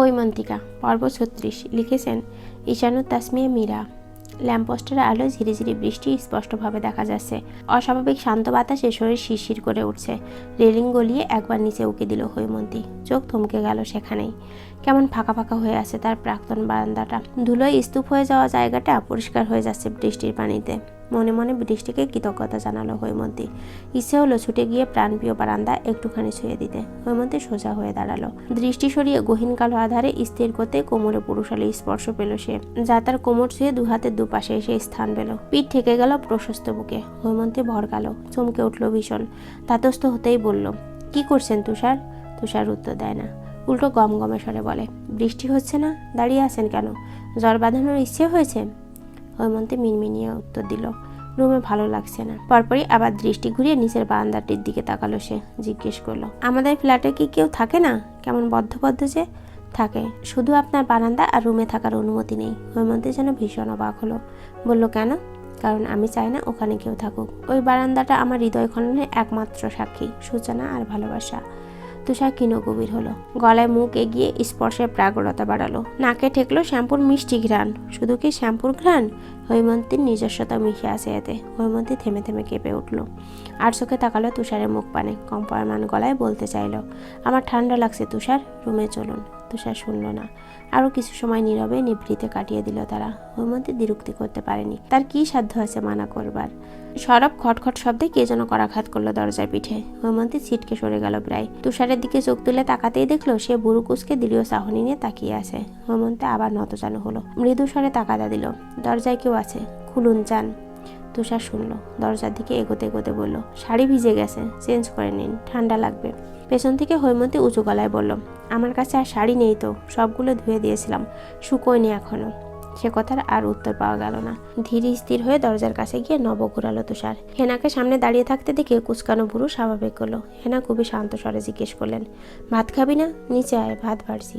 হৈমন্তিকা, পর্ব ছত্রিশ, লিখেছেন ঈশানু তাসমিয়া মীরা। ল্যাম্পপোস্টের আলো ঝিরি ঝিরি বৃষ্টি স্পষ্টভাবে দেখা যাচ্ছে। অস্বাভাবিক শান্ত বাতাসে শরীর শিরশির করে উঠছে। রেলিং গলিয়ে একবার নিচে উকি দিল হৈমন্তী। চোখ থমকে গেল সেখানেই। কেমন ফাঁকা ফাঁকা হয়ে আছে তার প্রাক্তন বারান্দাটা। ধুলোয় স্তূপ হয়ে যাওয়া জায়গাটা পরিষ্কার হয়ে যাচ্ছে বৃষ্টির পানিতে। মনে মনে বৃষ্টিকে কৃতজ্ঞতা জানালো হৈমন্তী। ইচ্ছে হলো ছুটে গিয়ে প্রাণপ্রিয় বারান্দা একটুখানি ছুঁয়ে দিতে। হৈমন্তী সোজা হয়ে দাঁড়াল। দৃষ্টি সরিয়ে গহীন কালো আধারে স্থির করতে কোমরে পুরুষালী স্পর্শ পেল সে। যা তার কোমর ছুঁয়ে দু হাতের দুপাশে এসে স্থান পেল। পিঠ ঠেকে গেল প্রশস্ত বুকে। হৈমন্তী ভর গেল চমকে উঠল ভীষণ। তাতস্থ হতেই বলল, কি করছেন তুষার? তুষার উত্তর দেয় না। উল্টো গম গমে স্বরে বলে, বৃষ্টি হচ্ছে না? দাঁড়িয়ে আছেন কেন? জ্বর বাঁধানোর ইচ্ছে হয়েছে? হৈমন্তী মিনমিনিয়ে উত্তর দিল, রুমে ভালো লাগছে না। পরপরই আবার দৃষ্টি ঘুরিয়ে নিচের বারান্দাটির দিকে তাকালো সে, জিজ্ঞেস করল, আমাদের ফ্ল্যাটে কি কেউ থাকে না? কেমন বদ্ধবদ্ধ যে? থাকে, শুধু আপনার বারান্দা আর রুমে থাকার অনুমতি নেই। হৈমন্তী যেন ভীষণ অবাক হলো। বলল, কেন? কারণ আমি চাই না ওখানে কেউ থাকুক। ওই বারান্দাটা আমার হৃদয় খননের একমাত্র সাক্ষী, সূচনা আর ভালোবাসা। তুষার কিনো গভীর হলো। গলায় মুখ এগিয়ে স্পর্শের প্রাগরতা বাড়ালো। নাকে ঠেকলো শ্যাম্পুর মিষ্টি ঘ্রাণ। শুধু কি শ্যাম্পুর ঘ্রাণ? হৈমন্তীর নিজস্বতা মিশে আছে এতে। হৈমন্তী থেমে থেমে কেঁপে উঠল। আর চোখে তাকালো তুষারের মুখ পানে। কম্পয়মান গলায় বলতে চাইলো, আমার ঠান্ডা লাগছে তুষার, রুমে চলুন। তুষার শুনল না। আরও কিছু সময় নীরবে নিভৃতে কাটিয়ে দিল তারা। হৈমন্তী দ্বিরুক্তি করতে পারেনি। তার কি সাধ্য আছে মানা করবার? সরব খটখট শব্দে কে যেন করাঘাত করল দরজার পিঠে। হৈমন্তী ছিটকে সরে গেল প্রায়। তুষারের দিকে চোখ তুলে তাকাতেই দেখল সে বুড়ো কুচকে দৃঢ় সাহনি নিয়ে তাকিয়ে আছে। হৈমন্তী আবার নতজানু হলো। মৃদু স্বরে তাকাদা দিল, দরজায় কেউ আছে? খুলুন চান তুষার শুনলো, দরজার দিকে এগোতে এগোতে বলল, শাড়ি ভিজে গেছে, চেঞ্জ করে নিন, ঠান্ডা লাগবে। পেছন থেকে হৈমন্তী উঁচু গলায় বলল, আমার কাছে আর শাড়ি নেই তো, সবগুলো ধুয়ে দিয়েছিলাম, শুকোয়নি এখনও। সে কথার আর উত্তর পাওয়া গেল না। ধীর স্থির হয়ে দরজার কাছে গিয়ে নব ঘুরালো তুষার। হেনাকে সামনে দাঁড়িয়ে থাকতে দেখে কুচকানো বুড়ো স্বাভাবিক করল হেনা খুবই শান্ত স্বরে জিজ্ঞেস করলেন, ভাত খাবি না? নিচে আয়, ভাত বাড়ছি।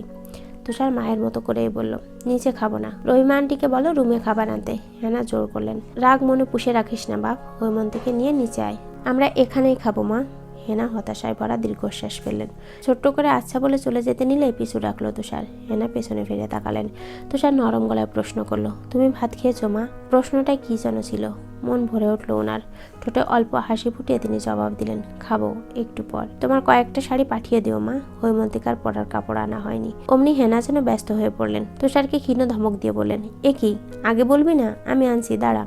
তুষার মায়ের মতো করেই বলল, নিচে খাব না। রহিমা আন্টিকে বলো রুমে খাবার আনতে। হেনা জোর করলেন, রাগ মনে পুষে রাখিস না বাপ হৈমন্তীকে নিয়ে নিচে আয়। আমরা এখানেই খাব মা। হেনা হতাশায় ভরা দীর্ঘশ্বাস ফেললেন। ছোট্ট করে আচ্ছা বলে চলে যেতে নিলে পিছু রাখল তুষার। হেনা পেছনে ফিরে তাকালেন। তুষার নরম গলায় প্রশ্ন করল, তুমি ভাত খেয়েছো মা? প্রশ্নটাই কি যেন ছিল। মন ভরে উঠল ওনার ঠোঁটে অল্প হাসি ফুটিয়ে তিনি জবাব দিলেন, খাব একটু পর। তোমার কয়েকটা শাড়ি পাঠিয়ে দিও মা। হৈমন্তিকার পরার কাপড় আনা হয়নি। অমনি হেনা যেন ব্যস্ত হয়ে পড়লেন। তুষারকে ক্ষীণ ধমক দিয়ে বললেন, এ কি? আগে বলবি না? আমি আনছি, দাঁড়া।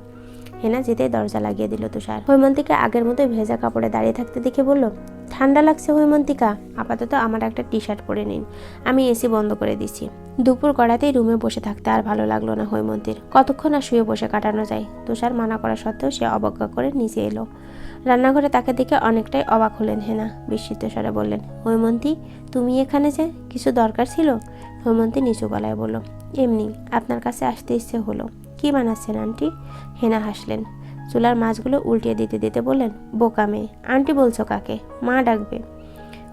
হেনা যেতেই দরজা লাগিয়ে দিল তুষার। হৈমন্তিকা আগের মতোই ভেজা কাপড়ে দাঁড়িয়ে থাকতে দেখে বলল, ঠান্ডা লাগছে হৈমন্তিকা, আপাতত আমার একটা টি শার্ট পরে নিন। আমি এসি বন্ধ করে দিচ্ছি। দুপুর গড়াতেই রুমে বসে থাকতে আর ভালো লাগল না হৈমন্তীর। কতক্ষণ আর শুয়ে বসে কাটানো যায়? তুষার মানা করা সত্ত্বেও সে অবজ্ঞা করে নিচে এলো। রান্নাঘরে তাকে দেখে অনেকটাই অবাক হলেন হেনা। বিস্মিত স্বরে বললেন, হৈমন্তী, তুমি এখানে যে, কিছু দরকার ছিল? হৈমন্তী নিচু গলায় বলল, এমনি, আপনার কাছে আসতে ইচ্ছে হলো। কি বানাচ্ছেন আন্টি? হেনা হাসলেন। চুলার মাছগুলো উল্টিয়ে দিতে দিতে বললেন, বোকা মেয়ে, আন্টি বলছো কাকে? মা ডাকবে।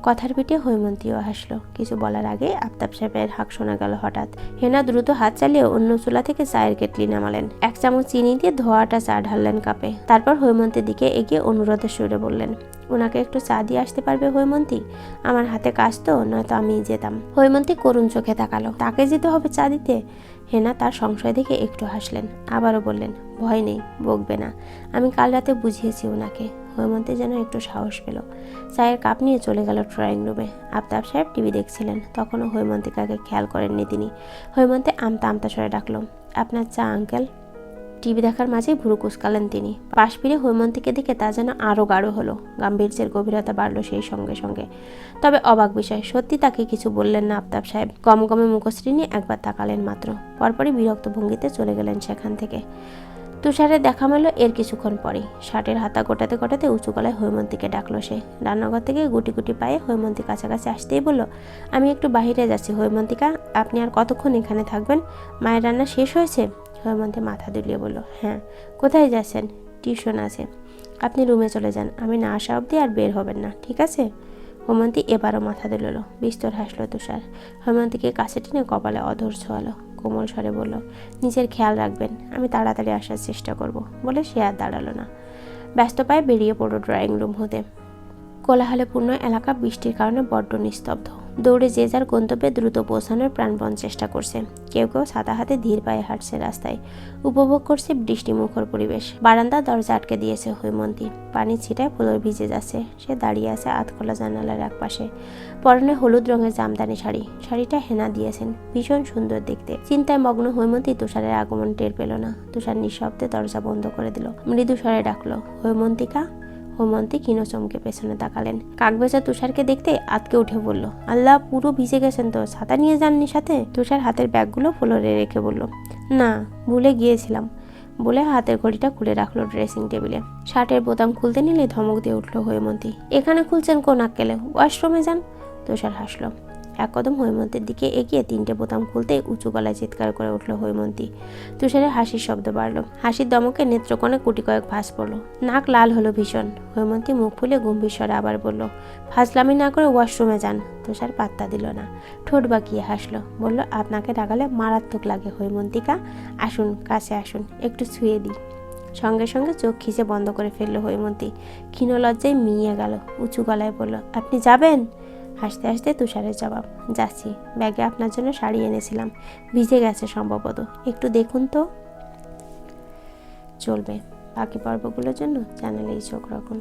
কথার পিঠে হৈমন্তীও হাসলো। কিছু বলার আগে আফতাব সাহেবের হাঁক শোনা গেল হঠাৎ। হেনা দ্রুত হাত চালিয়ে অন্য চুলা থেকে চায়ের কেটলি নামালেন। এক চামচ চিনি দিয়ে ধোয়াটা চা ঢাললেন কাপে। তারপর হৈমন্তীর দিকে এগিয়ে অনুরোধের সুরে বললেন, ওনাকে একটু চা দিয়ে আসতে পারবে হৈমন্তী? আমার হাতে কাজ তো, নয়তো আমি যেতাম। হৈমন্তী করুণ চোখে তাকালো। তাকে যেতে হবে চা দিতে? হেনা তার সংশয় দেখে একটু হাসলেন। আবারও বললেন, ভয় নেই, বকবে না। আমি কাল রাতে বুঝিয়েছি ওনাকে। হৈমন্তী যেন একটু সাহস পেল। চায়ের কাপ নিয়ে চলে গেল ড্রয়িং রুমে। আফতাব সাহেব টিভি দেখছিলেন। তখনও হৈমন্তিকাকে খেয়াল করেননি তিনি। হৈমন্তী আমতা আমতা সরে ডাকলো, আপনার চা, আঙ্কেল? টিভি দেখার মাঝেই ভুরু কুচকালেন তিনি। পাশ ফিরে হৈমন্তীকে দেখে তা যেন আরও গাঢ় হলো। গাম্ভীর্যের গভীরতা বাড়লো সেই সঙ্গে সঙ্গে। তবে অবাক বিষয়, সত্যি তাকে কিছু বললেন না আফতাব সাহেব। গমগমে মুখশ্রী নিয়ে একবার তাকালেন মাত্র। পরপরই বিরক্ত ভঙ্গিতে চলে গেলেন সেখান থেকে। তুষারের দেখা মেলো এর কিছুক্ষণ পরেই। শার্টের হাতা গোটাতে গোটাতে উঁচু গলায় হৈমন্তীকে ডাকলো সে। রান্নাঘর থেকে গুটি গুটি পায়ে হৈমন্তী কাছাকাছি আসতেই বলল, আমি একটু বাইরে যাচ্ছি হৈমন্তিকা, আপনি আর কতক্ষণ এখানে থাকবেন? মায়ের রান্না শেষ হয়েছে? হৈমন্তী মাথা দুলিয়ে বলল হ্যাঁ। কোথায় যাচ্ছেন? টিউশন আছে। আপনি রুমে চলে যান। আমি না আসা অবধি আর বের হবেন না, ঠিক আছে? হৈমন্তী এবারও মাথা দুলল বিস্তর হাসলো তুষার। হৈমন্তীকে কাছে টেনে কপালে অধর ছোয়ালো। কোমল স্বরে বলল, নিজের খেয়াল রাখবেন, আমি তাড়াতাড়ি আসার চেষ্টা করব, বলে সে আর দাঁড়াল না। ব্যস্ত পায়ে বেরিয়ে পড়ো ড্রয়িং রুম হতে। কোলাহলে পূর্ণ এলাকা বৃষ্টির কারণে বড্ড নিস্তব্ধ। দৌড়ে যে যার গন্তব্যে দ্রুত পৌঁছানোর প্রাণপণ চেষ্টা করছে। কেউ কেউ সাদা হাতে ধীর পায়ে হাঁটছে রাস্তায়। উপভোগ করছে বৃষ্টিমুখর পরিবেশ। বারান্দা দরজা আটকে দিয়েছে হৈমন্তী। পানির ছিটায় ফুলোর ভিজে যাচ্ছে। সে দাঁড়িয়ে আছে আধখোলা জানালার এক পাশে পরনে হলুদ রঙের জামদানি শাড়ি। শাড়িটা হেনা দিয়েছেন। ভীষণ সুন্দর দেখতে। চিন্তায় মগ্ন হৈমন্তী তুষারের আগমন টের পেল না। তুষার নিঃশব্দে দরজা বন্ধ করে দিল। মৃদু স্বরে ডাকলো, হৈমন্তিকা? হৈমন্তী ক্ষীণ চমকে পেছনে তাকালেন। কাকবেচা তুষারকে দেখতে আতকে উঠে বলল, আল্লাহ পুরো ভিজে গেছেন তো, ছাতা নিয়ে যাননি সাথে? তুষার হাতের ব্যাগগুলো ফ্লোরে রেখে বলল, না, ভুলে গিয়েছিলাম। বলে হাতের ঘড়িটা খুলে রাখল ড্রেসিং টেবিলে। শার্টের বোতাম খুলতে নিলে ধমক দিয়ে উঠল হৈমন্তী, এখানে খুলছেন কোন আক্কেলে? ওয়াশরুমে যান? তুষার হাসলো এক কদম হৈমন্তীর দিকে এগিয়ে তিনটে বোতাম খুলতে উঁচু গলায় চিৎকার করে উঠল হৈমন্তী। তুষারের হাসির শব্দ বাড়ল। হাসির দমকে নেত্রকোণে কুটি কয়েক ভাস পড়ল। নাক লাল হলো ভীষণ। হৈমন্তী মুখ ফুলে গম্ভীর স্বরে আবার বলল ফাজলামি না করে ওয়াশরুমে যান। তুষার পাত্তা দিল না। ঠোঁট বাঁকিয়ে হাসলো। বলল, আপনাকে ডাকালে মারাত্মক লাগে হৈমন্তিকা। আসুন, কাছে আসুন, একটু ছুঁয়ে দিই। সঙ্গে সঙ্গে চোখ খিচে বন্ধ করে ফেলল হৈমন্তী। ক্ষীণ লজ্জায় মিইয়ে গেল। উঁচু গলায় বলল, আপনি যাবেন? হাসতে হাসতে তুষারের জবাব, যাচ্ছি। ব্যাগে আপনার জন্য শাড়ি এনেছিলাম। ভিজে গেছে সম্ভবত। একটু দেখুন তো। চলবে। বাকি পর্বগুলোর জন্য চ্যানেলেই চোখ রাখুন।